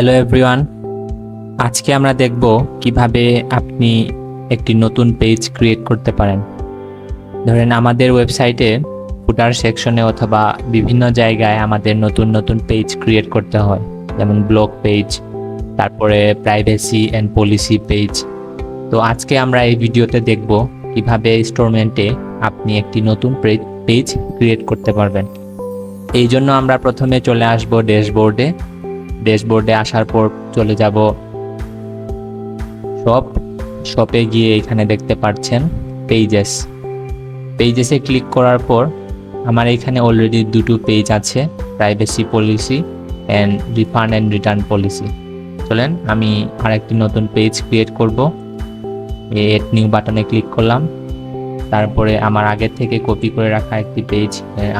Hello everyone আজকে আমরা দেখব কীভাবে আপনি একটি নতুন পেজ ক্রিয়েট করতে পারেন। ধরেন আমাদের ওয়েবসাইটে ফুটার সেকশনে অথবা বিভিন্ন জায়গায় আমাদের নতুন নতুন পেজ ক্রিয়েট করতে হয়। যেমন ব্লগ পেজ তারপরে প্রাইভেসি অ্যান্ড পলিসি পেজ তো আজকে আমরা এই ভিডিওতে দেখব কীভাবে স্টোরমেন্টে আপনি একটি নতুন পেজ ক্রিয়েট করতে পারবেন। এই জন্য আমরা প্রথমে চলে আসব ড্যাশবোর্ডে। ড্যাশবোর্ডে আসার পর চলে যাব। শপ শপে গিয়ে এখানে দেখতে পাচ্ছেন পেজেস পেজেসে ক্লিক করার পর আমার এখানে অলরেডি দুটো পেজ আছে privacy policy and refund and return policy চলেন, আমি আরেকটি নতুন পেজ ক্রিয়েট করব। এড নিউ বাটনে ক্লিক করলাম। তারপরে আমার আগের থেকে কপি করে রাখা একটি পেজ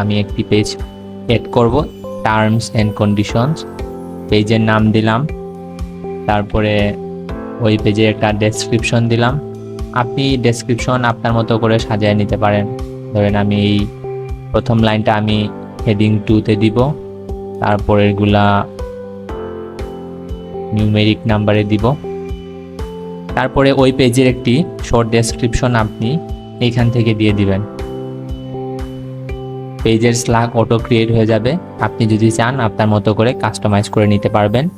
আমি একটি পেজ এড করব। টার্মস অ্যান্ড কন্ডিশনস পেজের নাম দিলাম। তারপরে ওই পেজে একটা ডেসক্রিপশন দিলাম। আপনি ডেসক্রিপশন আপনার মতো করে সাজিয়ে নিতে পারেন। ধরেন আমি এই প্রথম লাইনটা আমি হেডিং টুতে দিব। তারপরেরগুলা নিউমেরিক নাম্বারে দিব। তারপরে ওই পেজের একটি শর্ট ডেসক্রিপশন আপনি এইখান থেকে দিয়ে দিবেন। পেজের স্লাগ অটো ক্রিয়েট হয়ে যাবে। আপনি যদি চান, আপনার মতো করে কাস্টমাইজ করে নিতে পারবেন।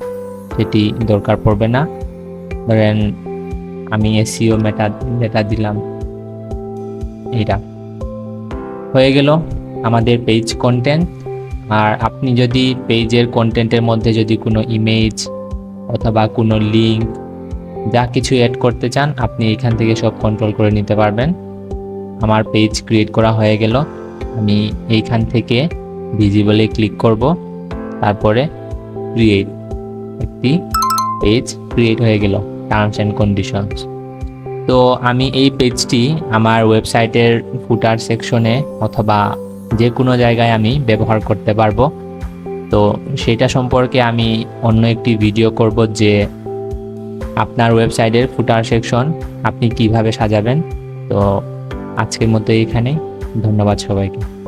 সেটি দরকার পড়বে না। ধরেন, আমি এসিও মেটা মেটা দিলাম। এইটা। হয়ে গেল আমাদের পেজ কন্টেন্ট আর আপনি যদি পেজের কন্টেন্টের মধ্যে যদি কোনো ইমেজ অথবা কোনো লিঙ্ক যা কিছু অ্যাড করতে চান, আপনি এখান থেকে সব কন্ট্রোল করে নিতে পারবেন। আমার পেজ ক্রিয়েট করা হয়ে গেল। আমি এইখান থেকে ভিজিবলে ক্লিক করব। তারপরে ক্রিয়েট একটি পেজ ক্রিয়েট হয়ে গেল টার্মস অ্যান্ড কন্ডিশনস তো আমি এই পেজটি আমার ওয়েবসাইটের ফুটার সেকশনে অথবা যে কোনো জায়গায় আমি ব্যবহার করতে পারব। তো সেটা সম্পর্কে আমি অন্য একটি ভিডিও করব যে আপনার ওয়েবসাইটের ফুটার সেকশন আপনি কীভাবে সাজাবেন। তো আজকের মতো এইখানেই। ধন্যবাদ সবাইকে।